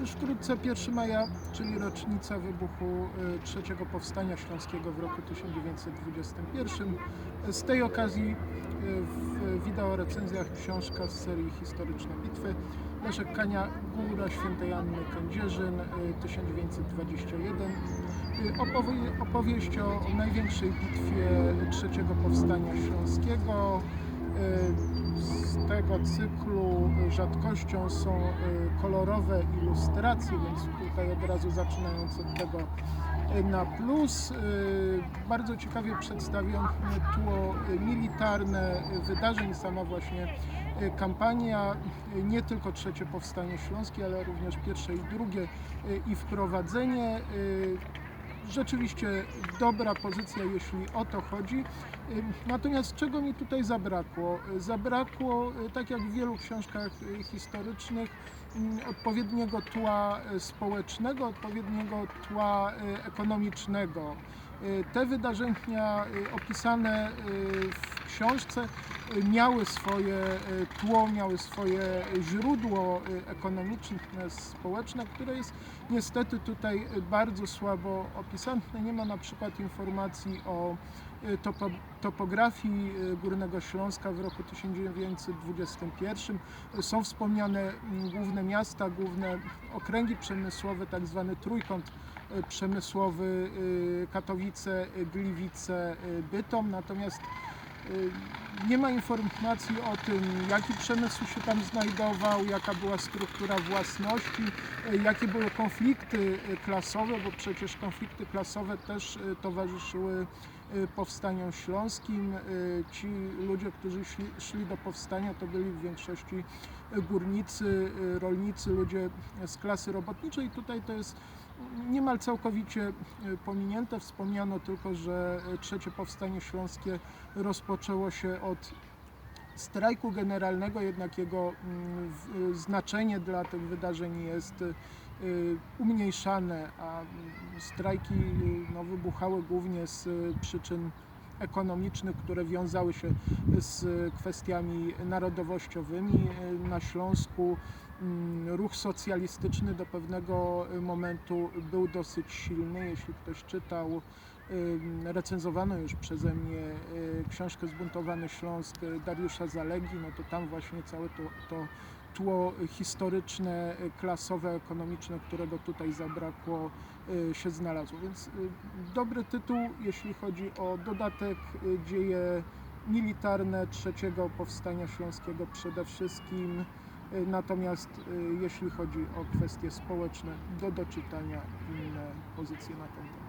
Już wkrótce 1 maja, czyli rocznica wybuchu y, trzeciego powstania śląskiego w roku 1921. Z tej okazji y, w wideo recenzjach książka z serii Historyczne Bitwy Leszek Kania, Góra Świętej Anny Kędzierzyn, y, 1921. Y, Opowie, opowieść o największej bitwie trzeciego powstania śląskiego. Y, Z tego cyklu rzadkością są y, kolorowe ilustracje, więc tutaj od razu zaczynając od tego y, na plus. Bardzo ciekawie przedstawione tło militarne wydarzeń, sama właśnie kampania, nie tylko trzecie powstanie śląskie, ale również pierwsze i drugie i wprowadzenie. Rzeczywiście dobra pozycja, jeśli o to chodzi. Natomiast czego mi tutaj zabrakło? Zabrakło, y, tak jak w wielu książkach y, historycznych, odpowiedniego tła y, społecznego, odpowiedniego tła ekonomicznego. Te wydarzenia opisane w książce miały swoje y, tło, miały swoje źródło y, ekonomiczne, społeczne, które jest niestety tutaj y, bardzo słabo opisane. Nie ma na przykład informacji o topo, topografii Górnego Śląska w roku 1921. Y, Są wspomniane główne miasta, główne okręgi przemysłowe, tak zwany trójkąt przemysłowy Katowice, Gliwice, Bytom. Natomiast nie ma informacji o tym, jaki przemysł się tam znajdował, jaka była struktura własności, y, jakie były konflikty y, klasowe, bo przecież konflikty klasowe też towarzyszyły powstaniom śląskim. Y, Ci ludzie, którzy szli, szli do powstania, to byli w większości y, górnicy, y, rolnicy, ludzie z klasy robotniczej. Tutaj to jest niemal całkowicie y, pominięte. Wspomniano tylko, że y, trzecie powstanie śląskie rozpoczęło się od strajku generalnego, jednak jego mm, y, znaczenie dla tych wydarzeń jest y, umniejszane, a mm, strajki y, no, wybuchały głównie z przyczyn ekonomicznych, które wiązały się z kwestiami narodowościowymi. Na Śląsku mm, ruch socjalistyczny do pewnego momentu był dosyć silny. Jeśli ktoś czytał recenzowaną już przeze mnie y, książkę Zbuntowany Śląsk Dariusza Zalegi, no to tam właśnie całe to, to tło historyczne, y, klasowe, ekonomiczne, którego tutaj zabrakło, y, się znalazło. Więc dobry tytuł, jeśli chodzi o dodatek dzieje militarne trzeciego powstania śląskiego przede wszystkim. Natomiast jeśli chodzi o kwestie społeczne, do doczytania inne pozycje na ten temat.